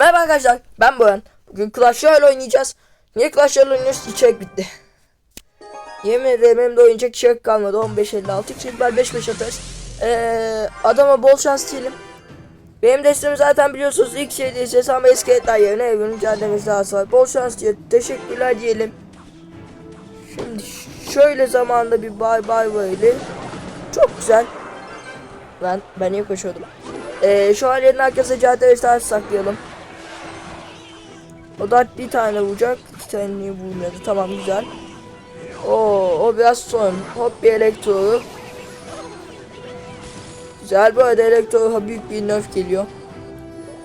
Merhaba arkadaşlar ben Boyan. Bugün Clash Royale oynayacağız. Niye Clash Royale oynuyoruz? İçerik bitti. Yemin ederim benim de oynayacak içerik kalmadı. 15-56 çünkü ben 5-5 atarız. Ee, adama bol şans diyelim. Benim desteğimi zaten biliyorsunuz. İlk şey diyeceğiz ama iskeletler yerine evinin mücadelemiz daha var. Bol şans diye teşekkürler diyelim. Şimdi şöyle zamanda bir bay bay böyle. Çok güzel. Ben ben iyi koşuyordum. Ee, şu an yerin arkasına cadde ve saklayalım. O da bir tane vuracak. iki tane vurmuyordu? Tamam güzel. Oo, o biraz son. Hop bir elektro. Güzel bu arada elektro büyük bir nerf geliyor.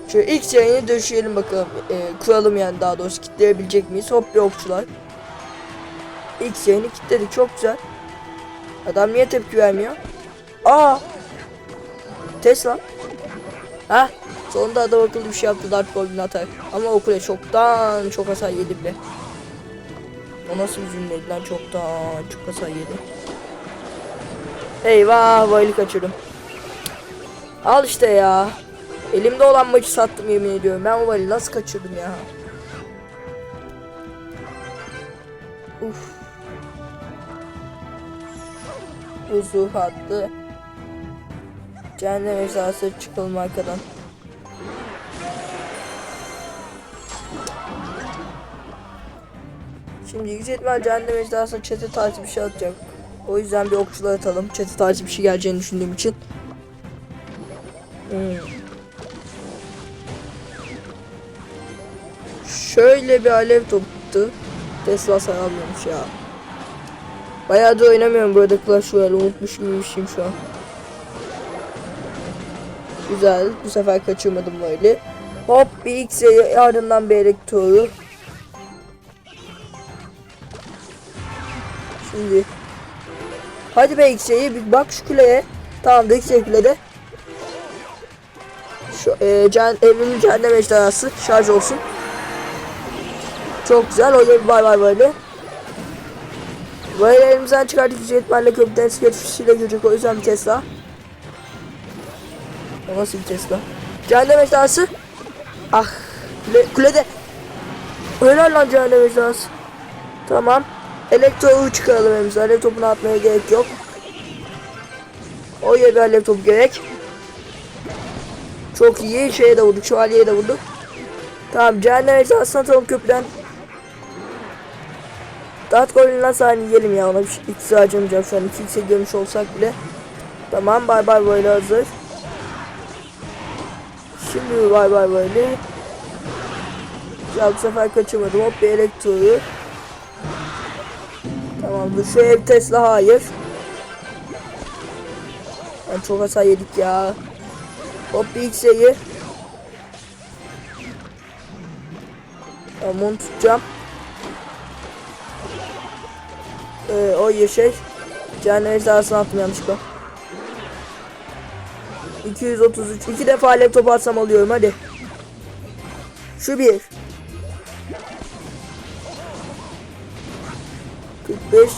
Şöyle ilk şeyini döşeyelim bakalım. Ee, kuralım yani daha doğrusu kitleyebilecek miyiz? Hop bir okçular. İlk şeyini kitledik çok güzel. Adam niye tepki vermiyor? Aa! Tesla. Ha? Sonunda adam akıllı bir şey yaptı Dark Golden atar. Ama o kule çoktan çok hasar yedi bile. O nasıl bir cümleydi lan çoktan çok hasar yedi. Eyvah vaylı kaçırdım. Al işte ya. Elimde olan maçı sattım yemin ediyorum. Ben o vaylı nasıl kaçırdım ya. Uf. Uzuh attı. Cehennem ejderhası çıkalım arkadan. Şimdi yüksek ihtimal cehennem ejderhası çete tarzı bir şey atacak. O yüzden bir okçular atalım. Çete tarzı bir şey geleceğini düşündüğüm için. Hmm. Şöyle bir alev toptu. Tesla sayılmıyormuş ya. Bayağı da oynamıyorum böyle Clash Royale unutmuş gibi bir şeyim şu an. Güzel. Bu sefer kaçırmadım böyle. Hop bir X'e ardından bir elektroyu. Şimdi. Hadi be X'e bir bak şu kuleye. Tamam da X'e kulede. Şu e, can, evrenin cehennem ejderhası şarj olsun. Çok güzel. O bir bay bay böyle. Böyle elimizden çıkardık ihtimalle köprüden sketch'siyle girecek o yüzden bir Tesla. O nasıl bir Tesla? Cehennem ejderhası. Ah. Kule, kulede. Helal lan cehennem ejderhası. Tamam. Elektroğu çıkaralım elimize. Alev atmaya gerek yok. O bir alev topu gerek. Çok iyi. Şeye de vurduk. Şövalyeye de vurduk. Tamam. Cehennem ejderhasını atalım köprüden. Dart golünden saniye yiyelim ya ona bir şey ikisi harcamayacağım şu an 2 x'e görmüş olsak bile. Tamam bay bay böyle hazır. Şimdi bay bay böyle. Ya bu sefer kaçırmadım hop bir elektroyu. Tamamdır şu ev Tesla hayır. Yani çok hasar yedik ya. Hop bir x'eyi. Tamam onu tutacağım. Ee, o yeşil. Cehennem ejderhasını attım yanlışlıkla. 233. İki defa alev topu atsam alıyorum hadi. Şu bir. 45.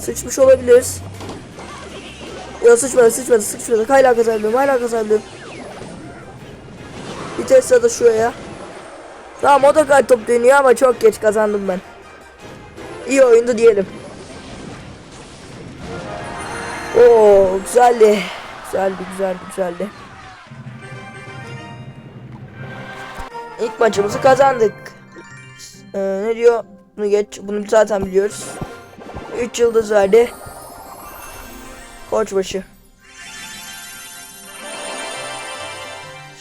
Sıçmış olabiliriz. Ya sıçmadı sıçmadı sıçmadı. Hala kazanabiliyorum hala kazanabiliyorum. Bir Tesla da şuraya. Tamam o da kart top dönüyor ama çok geç kazandım ben. İyi oyundu diyelim. Oo güzeldi. Güzeldi güzeldi güzeldi. İlk maçımızı kazandık. Ee, ne diyor? Bunu geç. Bunu zaten biliyoruz. 3 yıldız verdi. Koçbaşı.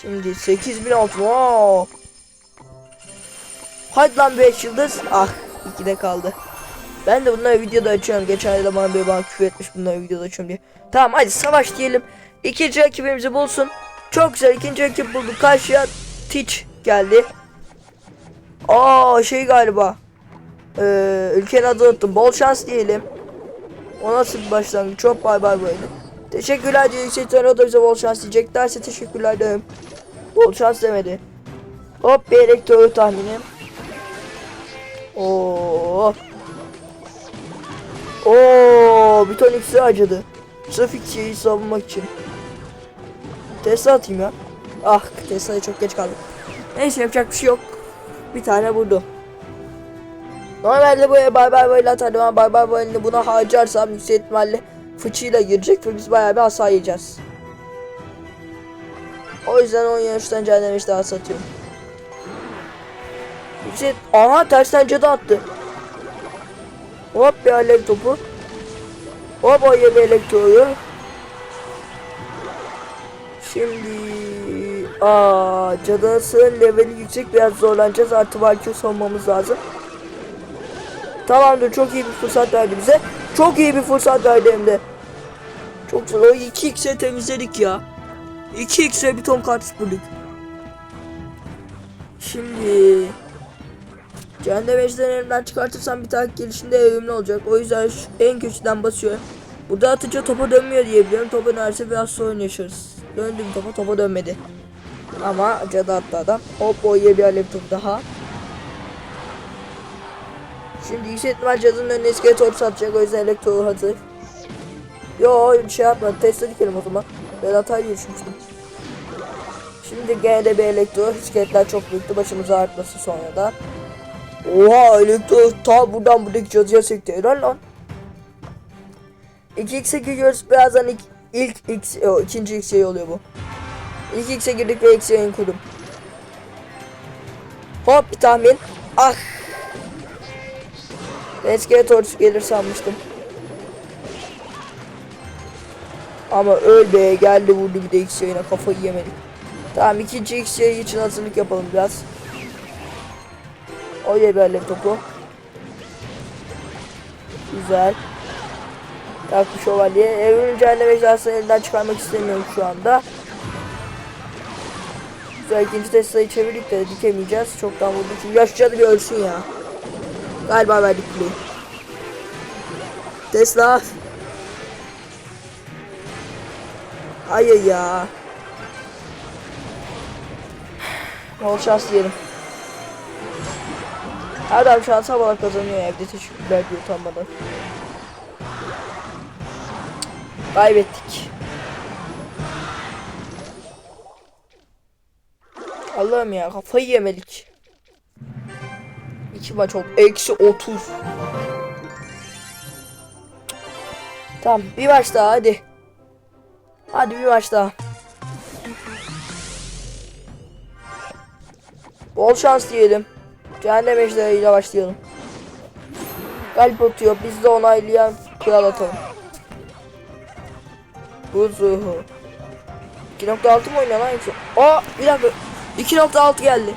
Şimdi 8000 altın. Wow. Hadi lan 5 yıldız. Ah 2'de kaldı. Ben de bunları videoda açıyorum. Geçen de bana bir bana küfür etmiş bunları videoda açıyorum diye. Tamam hadi savaş diyelim. İkinci rakibimizi bulsun. Çok güzel ikinci rakip bulduk. Karşıya Teach geldi. Aa şey galiba. Ee, ülkenin adını unuttum. Bol şans diyelim. O nasıl bir başlangıç? Çok bay bay böyle. Teşekkürler diyor. Yüksek ihtimalle o da bize bol şans diyecek. Derse teşekkürler derim. Bol şans demedi. Hop bir elektro tahminim. Oo. Oo, bir ton iksir acıdı. Sırf iksiri savunmak için. Tesla atayım ya. Ah Tesla'ya çok geç kaldım. Neyse yapacak bir şey yok. Bir tane vurdu. Normalde bu bay bay boyla atardım ama bay bay boyunu buna harcarsam yüksek ihtimalle fıçıyla girecek ve biz bayağı bir hasar yiyeceğiz. O yüzden 10 yarıştan cehennemiş daha satıyorum. Yüksek... Aha tersten cadı attı. Hop bir alev topu. Hop o yedi elektroyu. Şimdi aa cadısının leveli yüksek biraz zorlanacağız artı valkür sonmamız lazım. Tamamdır çok iyi bir fırsat verdi bize. Çok iyi bir fırsat verdi hem de. Çok güzel. O 2x'e temizledik ya. 2x'e bir ton kart süpürdük. Şimdi Cehennem ejderinden çıkartırsam bir takip gelişinde evrimli olacak. O yüzden şu en köşeden basıyor. Burada atınca topa dönmüyor diye biliyorum. Topa dönerse biraz sorun yaşarız. Döndüm topa topa dönmedi. Ama cadı attı adam. Hop o bir alev top daha. Şimdi yüksek ihtimal cadının önüne iskelet orta atacak. O yüzden elektro hazır. Yo şey yapmadı. Test dikelim o zaman. Ben hatayla düşünmüştüm. Şimdi gene de bir elektro. İskeletler çok büyüktü. Başımıza artması sonra da. Oha elektro ta buradan buradaki cadıya sekti. Helal lan. 2x'e giriyoruz. Birazdan ilk, ilk x, o, ikinci x'e oluyor bu. İlk x'e girdik ve x'e kurdum. Hop bir tahmin. Ah. Eskiye torç gelir sanmıştım. Ama öl be geldi vurdu bir de x yayına kafayı yemedik. Tamam ikinci x yayı için hazırlık yapalım biraz. O yeberle topu. Güzel. Takmış şövalye. Evrenin cehennem ejderhasını elinden çıkarmak istemiyorum şu anda. Güzel ikinci Tesla'yı çevirdik de dikemeyeceğiz. Çoktan vurdu çünkü yaşayacağı bir ölsün ya. Galiba verdik kuleyi. Tesla. Hayır ya. Bol şans diyelim. Adam şansa bala kazanıyor evde teşekkürler diyor utanmadan. Kaybettik. Allah'ım ya kafayı yemedik. Maç oldu. Eksi 30. Tamam bir maç daha hadi. Hadi bir maç daha. Bol şans diyelim. Cehennem ejderhayla başlayalım. Galip atıyor. Biz de onaylayan kral atalım. Buzuhu. 2.6 mı oynayan hangisi? Aa bir dakika. 2.6 geldi.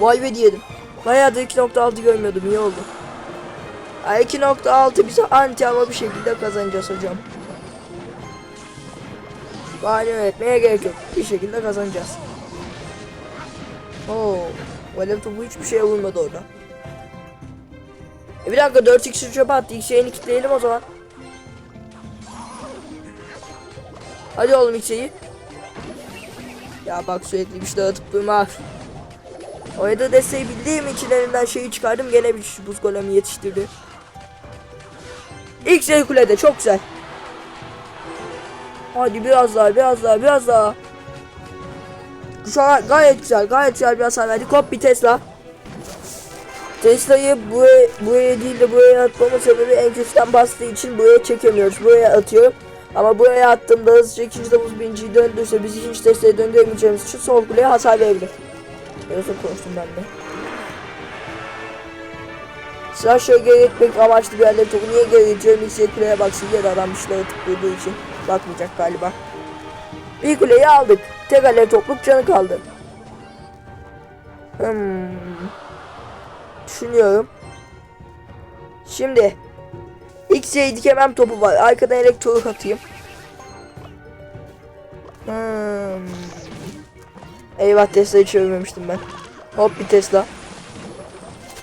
Vay be diyelim. Bayağıdır 2.6 görmüyordum iyi oldu. Ay 2.6 bize anti ama bir şekilde kazanacağız hocam. Bahane öğretmeye gerek yok. Bir şekilde kazanacağız. Oo, Valev topu hiçbir şeye vurmadı orada. E bir dakika 4x çöpe attı. X'yi kitleyelim o zaman. Hadi oğlum X'yi. Ya bak sürekli bir şey dağıtıp durma. Orada desteği bildiğim için elimden şeyi çıkardım. Gene bir buz golemi yetiştirdi. İlk şey kulede çok güzel. Hadi biraz daha biraz daha biraz daha. Şu an gayet güzel gayet güzel bir hasar verdik. Hop bir Tesla. Tesla'yı buraya, buraya değil de buraya atmamın sebebi en köşeden bastığı için buraya çekemiyoruz. Buraya atıyorum. Ama buraya attığımda hızlıca ikinci de buz birinciyi döndürse biz ikinci Tesla'ya döndüremeyeceğimiz için sol kuleye hasar verebilir. Biraz da konuştum ben de. Sıra şöyle geri gitmek amaçlı bir yerleri topu niye geri gidiyorum? İlk kuleye baksın da adam bir şeylere tıkladığı için bakmayacak galiba. Bir kuleyi aldık. Tek alev topluk canı kaldı. Hmm. Düşünüyorum. Şimdi X'ye dikemem topu var. Arkadan elektro atayım. Eyvah Tesla'yı çevirmemiştim ben. Hop bir Tesla.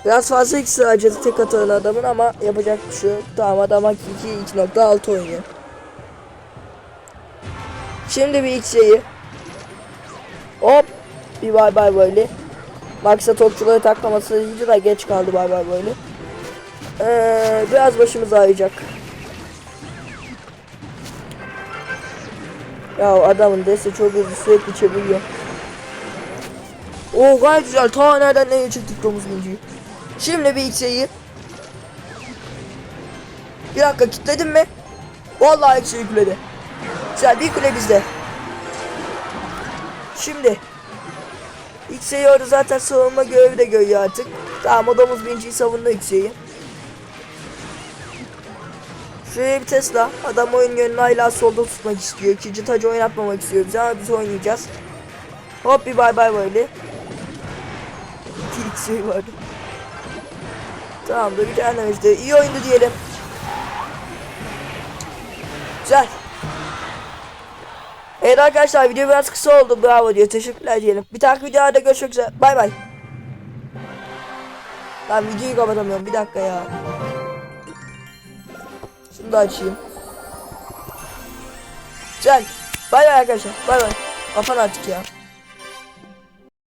Biraz fazla X harcadı tek atalı adamın ama yapacak bir şey yok. Tamam adam 2 2.6 oynuyor. Şimdi bir X'yi. Hop. Bir bay bay böyle. Max'a topçuları taklaması iyice da geç kaldı bay bay böyle. Ee, biraz başımız ağrıyacak. Ya adamın deste çok hızlı sürekli çeviriyor. Oo gayet güzel. Ta nereden neye çıktık domuz binciyi. Şimdi bir X'e'yi. Bir dakika kilitledim mi? Vallahi X'e'yi kulede. Güzel bir kule bizde. Şimdi. X'e'yi orada zaten savunma görevi de görüyor artık. Tamam o domuz binciyi savundu X'e'yi. Şuraya bir Tesla. Adam oyun yönünü hala solda tutmak istiyor. İkinci tacı oynatmamak istiyor bize ama biz oynayacağız. Hop bir bay bay böyle. Şey vardı. Tamamdır tane işte. İyi oyundu diyelim. Güzel. Evet arkadaşlar video biraz kısa oldu. Bravo diyor. Teşekkürler diyelim. Bir dahaki videoda görüşmek üzere. Bay bay. Ben videoyu kapatamıyorum. Bir dakika ya. Şunu da açayım. Güzel. Bay bay arkadaşlar. Bay bay. Kapan artık ya.